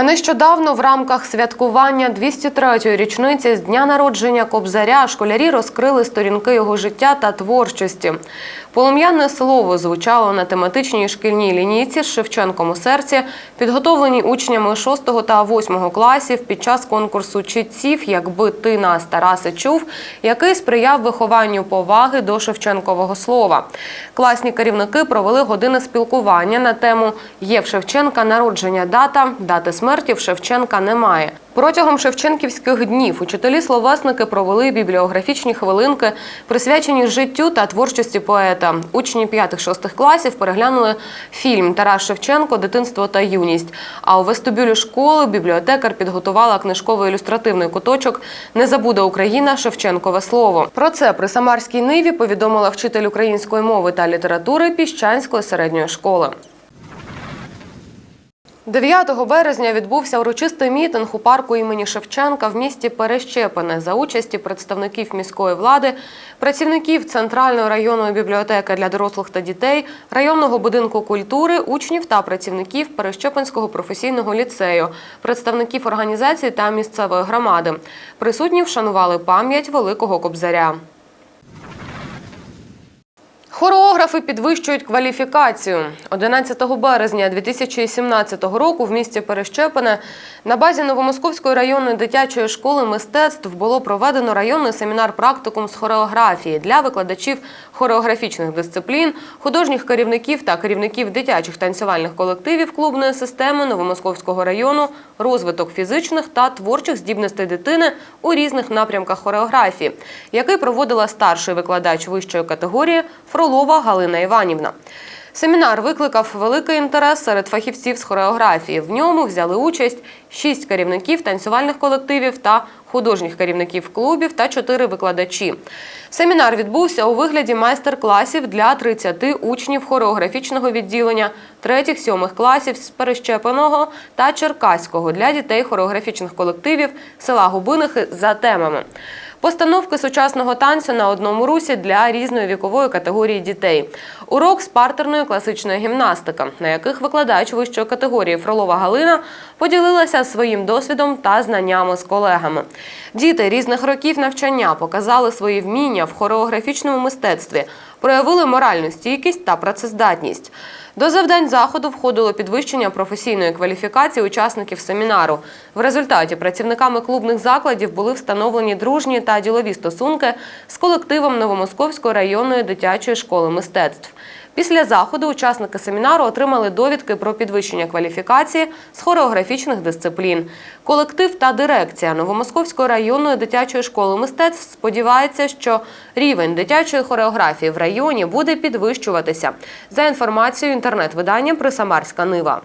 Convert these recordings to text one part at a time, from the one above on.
А нещодавно в рамках святкування 203-ї річниці з дня народження Кобзаря школярі розкрили сторінки його життя та творчості. Полум'яне слово звучало на тематичній шкільній лінійці з Шевченком у серці, підготовленій учнями 6 та 8 класів під час конкурсу читців «Якби ти нас Тарасе чув, який сприяв вихованню поваги до Шевченкового слова. Класні керівники провели години спілкування на тему Є в Шевченка народження дата, дати смерті в Шевченка немає. Протягом Шевченківських днів учителі-словесники провели бібліографічні хвилинки, присвячені життю та творчості поета. Учні 5-6 класів переглянули фільм Тарас Шевченко Дитинство та юність. А у вестибюлі школи бібліотекар підготувала книжково-ілюстративний куточок Не забуде Україна Шевченкове слово. Про це при Самарській ниві повідомила вчитель української мови та літератури Піщанської середньої школи. 9 березня відбувся урочистий мітинг у парку імені Шевченка в місті Перещепине за участі представників міської влади, працівників Центральної районної бібліотеки для дорослих та дітей, районного будинку культури, учнів та працівників Перещепинського професійного ліцею, представників організацій та місцевої громади. Присутні вшанували пам'ять великого кобзаря. Хореографи підвищують кваліфікацію. 11 березня 2017 року в місті Перещепине на базі Новомосковської районної дитячої школи мистецтв було проведено районний семінар-практикум з хореографії для викладачів хореографічних дисциплін, художніх керівників та керівників дитячих танцювальних колективів клубної системи Новомосковського району, розвиток фізичних та творчих здібностей дитини у різних напрямках хореографії, який проводила старший викладач вищої категорії Фролова Галина Іванівна. Семінар викликав великий інтерес серед фахівців з хореографії. В ньому взяли участь шість керівників танцювальних колективів та художніх керівників клубів та чотири викладачі. Семінар відбувся у вигляді майстер-класів для 30 учнів хореографічного відділення 3-7 класів з Перещепеного та Черкаського для дітей хореографічних колективів села Губинихи за темами. Постановки сучасного танцю на одному русі для різної вікової категорії дітей. Урок з партерної класичної гімнастики, на яких викладач вищої категорії Фролова Галина поділилася своїм досвідом та знаннями з колегами. Діти різних років навчання показали свої вміння в хореографічному мистецтві, проявили моральну стійкість та працездатність. До завдань заходу входило підвищення професійної кваліфікації учасників семінару. В результаті працівниками клубних закладів були встановлені дружні та ділові стосунки з колективом Новомосковської районної дитячої школи мистецтв. Після заходу учасники семінару отримали довідки про підвищення кваліфікації з хореографічних дисциплін. Колектив та дирекція Новомосковської районної дитячої школи мистецтв сподівається, що рівень дитячої хореографії в районі буде підвищуватися. За інформацією інтернет-видання Присамарська Нива.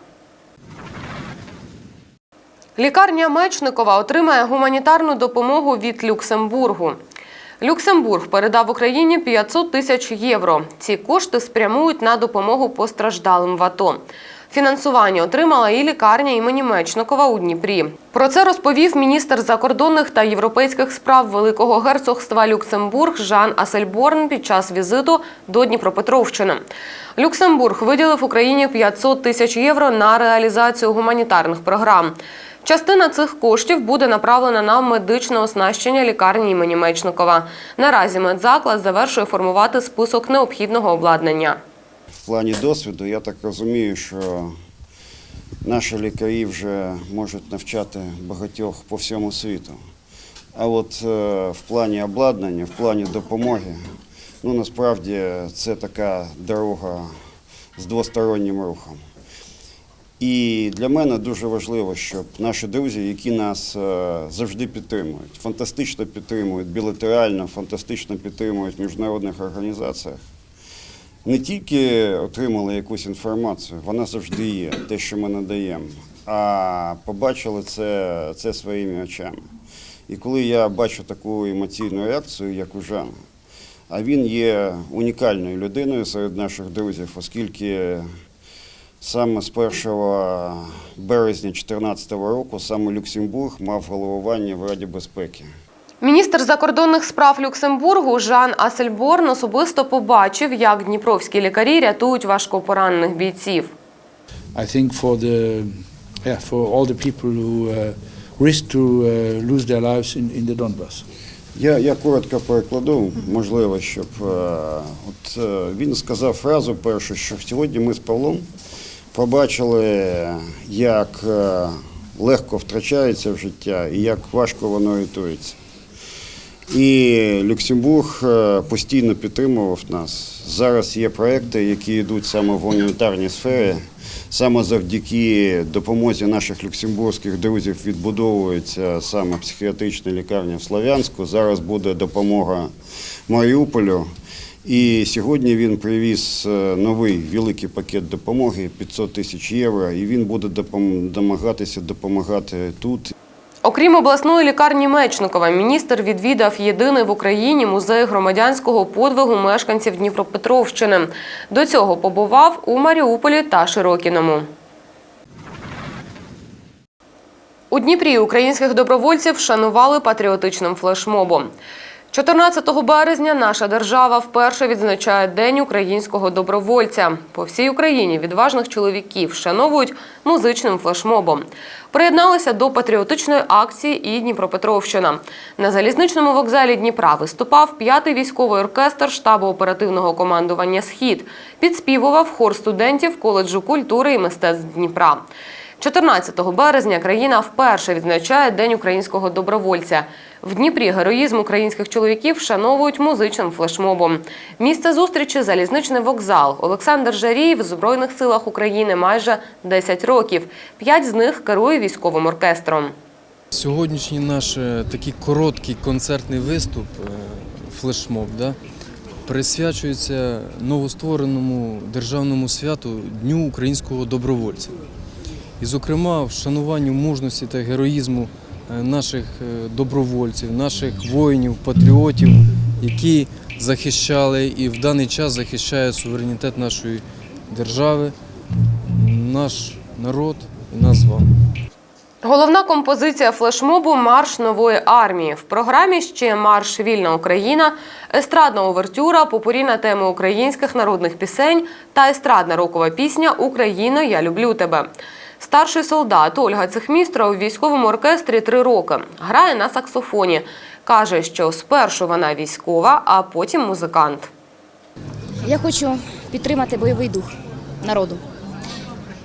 Лікарня Мечникова отримає гуманітарну допомогу від Люксембургу. Люксембург передав Україні 500 тисяч євро. Ці кошти спрямують на допомогу постраждалим в АТО. Фінансування отримала і лікарня імені Мечникова у Дніпрі. Про це розповів міністр закордонних та європейських справ Великого герцогства Люксембург Жан Асельборн під час візиту до Дніпропетровщини. Люксембург виділив Україні 500 тисяч євро на реалізацію гуманітарних програм. Частина цих коштів буде направлена на медичне оснащення лікарні імені Мечникова. Наразі медзаклад завершує формувати список необхідного обладнання. В плані досвіду я так розумію, що наші лікарі вже можуть навчати багатьох по всьому світу. А от е, в плані обладнання, в плані допомоги, ну насправді це така дорога з двостороннім рухом. І для мене дуже важливо, щоб наші друзі, які нас е, завжди підтримують, фантастично підтримують білатерально, фантастично підтримують в міжнародних організаціях, не тільки отримали якусь інформацію, вона завжди є, те, що ми надаємо, а побачили це, це своїми очами. І коли я бачу таку емоційну реакцію, як у Жана, а він є унікальною людиною серед наших друзів, оскільки саме з 1 березня 2014 року саме Люксембург мав головування в Раді безпеки. Міністр закордонних справ Люксембургу Жан Асельборн особисто побачив, як дніпровські лікарі рятують важкопоранених бійців. I think for the yeah, for all the people who uh, risk to uh, lose their lives in, in the Donbass. Я, я коротко перекладу, можливо, щоб е, от е, він сказав фразу першу, що сьогодні ми з Павлом побачили, як е, легко втрачається в життя і як важко воно рятується. І Люксембург е, постійно підтримував нас. Зараз є проекти, які йдуть саме в гуманітарній сфері. Саме завдяки допомозі наших люксембурзьких друзів відбудовується саме психіатрична лікарня в Слов'янську. Зараз буде допомога Маріуполю. І сьогодні він привіз е, новий великий пакет допомоги 500 тисяч євро, і він буде допом- домагатися допомагати тут Окрім обласної лікарні Мечникова, міністр відвідав єдиний в Україні музей громадянського подвигу мешканців Дніпропетровщини. До цього побував у Маріуполі та Широкіному. У Дніпрі українських добровольців вшанували патріотичним флешмобом. 14 березня наша держава вперше відзначає День українського добровольця. По всій Україні відважних чоловіків вшановують музичним флешмобом. Приєдналися до патріотичної акції і Дніпропетровщина. На залізничному вокзалі Дніпра виступав п'ятий військовий оркестр штабу оперативного командування Схід. Підспівував хор студентів коледжу культури і мистецтв Дніпра. 14 березня країна вперше відзначає День українського добровольця. В Дніпрі героїзм українських чоловіків вшановують музичним флешмобом. Місце зустрічі залізничний вокзал. Олександр Жарій в Збройних силах України майже 10 років. П'ять з них керує військовим оркестром. Сьогоднішній наш е, такий короткий концертний виступ, е, флешмоб, да, присвячується новоствореному державному святу Дню українського добровольця. І, зокрема, вшануванню мужності та героїзму е, наших е, добровольців, наших воїнів, патріотів, які захищали і в даний час захищають суверенітет нашої держави, наш народ і нас з вами. Головна композиція флешмобу Марш нової армії. В програмі ще марш Вільна Україна, естрадна овертюра, попурі на тему українських народних пісень та естрадна рокова пісня Україно, я люблю тебе. Старший солдат Ольга Цехмістра у військовому оркестрі три роки. Грає на саксофоні. Каже, що спершу вона військова, а потім музикант. Я хочу підтримати бойовий дух народу.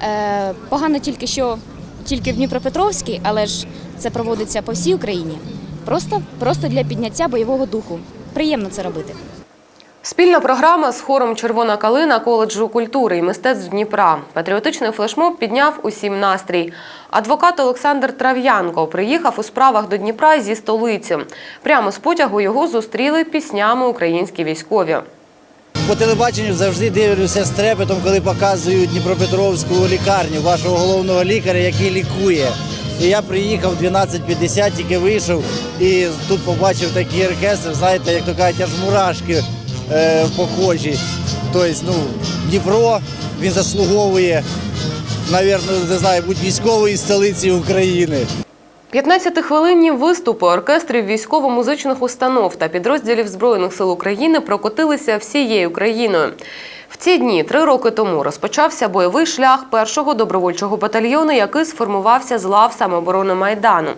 Е, погано тільки що тільки в Дніпропетровській, але ж це проводиться по всій Україні. Просто, просто для підняття бойового духу. Приємно це робити. Спільна програма з хором Червона калина коледжу культури і мистецтв Дніпра. Патріотичний флешмоб підняв усім настрій. Адвокат Олександр Трав'янко приїхав у справах до Дніпра зі столиці. Прямо з потягу його зустріли піснями українські військові. По телебаченню завжди дивлюся з трепетом, коли показують Дніпропетровську лікарню вашого головного лікаря, який лікує. І я приїхав 12.50, тільки вийшов і тут побачив такий оркестр, знаєте, як то кажуть, аж мурашки по кожі. Тобто, ну, Дніпро він заслуговує, навірно, не знаю, будь військової столиці України. 15-хвилинні виступи оркестрів військово-музичних установ та підрозділів Збройних сил України прокотилися всією країною. В ці дні три роки тому розпочався бойовий шлях першого добровольчого батальйону, який сформувався з лав самооборони Майдану.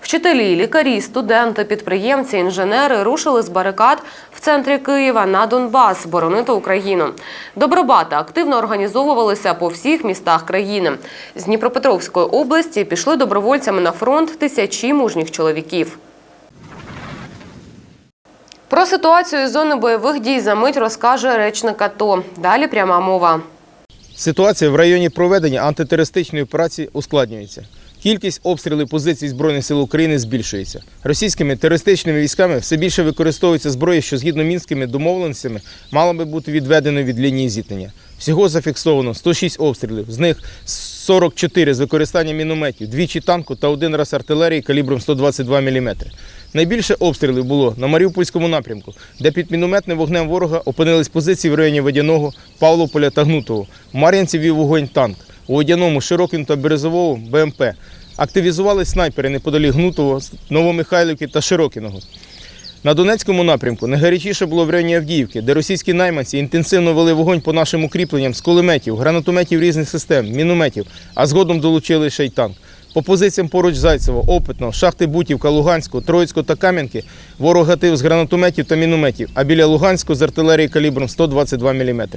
Вчителі, лікарі, студенти, підприємці, інженери рушили з барикад в центрі Києва на Донбас боронити Україну. Добробати активно організовувалися по всіх містах країни. З Дніпропетровської області пішли добровольцями на фронт тисячі мужніх чоловіків. Про ситуацію із зони бойових дій за мить розкаже речник АТО. Далі пряма мова. Ситуація в районі проведення антитерористичної операції ускладнюється. Кількість обстрілів позицій Збройних сил України збільшується. Російськими терористичними військами все більше використовується зброя, що згідно мінськими домовленостями мала би бути відведена від лінії зіткнення. Всього зафіксовано 106 обстрілів, з них 44 з використанням мінометів, двічі танку та один раз артилерії калібром 122 мм. Найбільше обстрілів було на Маріупольському напрямку, де під мінометним вогнем ворога опинились позиції в районі Водяного, Павлополя та Гнутого. Мар'янці вів вогонь танк. У Водяному, Широкін та Березовому БМП. Активізувались снайпери неподалік Гнутого, Новомихайлівки та Широкіного. На Донецькому напрямку найгарячіше було в районі Авдіївки, де російські найманці інтенсивно вели вогонь по нашим укріпленням з кулеметів, гранатометів різних систем, мінометів, а згодом долучили ще й танк. По позиціям поруч Зайцево, Опитного, шахти Бутівка, Луганську, Троїцького та Кам'янки ворог гатив з гранатометів та мінометів, а біля Луганського з артилерії калібром 122 мм.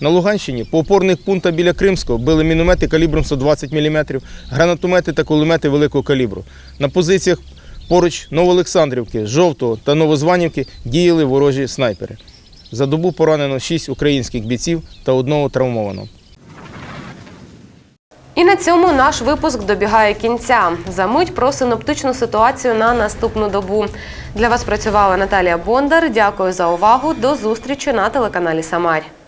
На Луганщині по опорних пунктах біля Кримського били міномети калібром 120 мм, гранатомети та кулемети великого калібру. На позиціях поруч Новоолександрівки, Жовтого та Новозванівки діяли ворожі снайпери. За добу поранено 6 українських бійців та одного травмовано. І на цьому наш випуск добігає кінця. За мить про синоптичну ситуацію на наступну добу. Для вас працювала Наталія Бондар. Дякую за увагу. До зустрічі на телеканалі Самарь.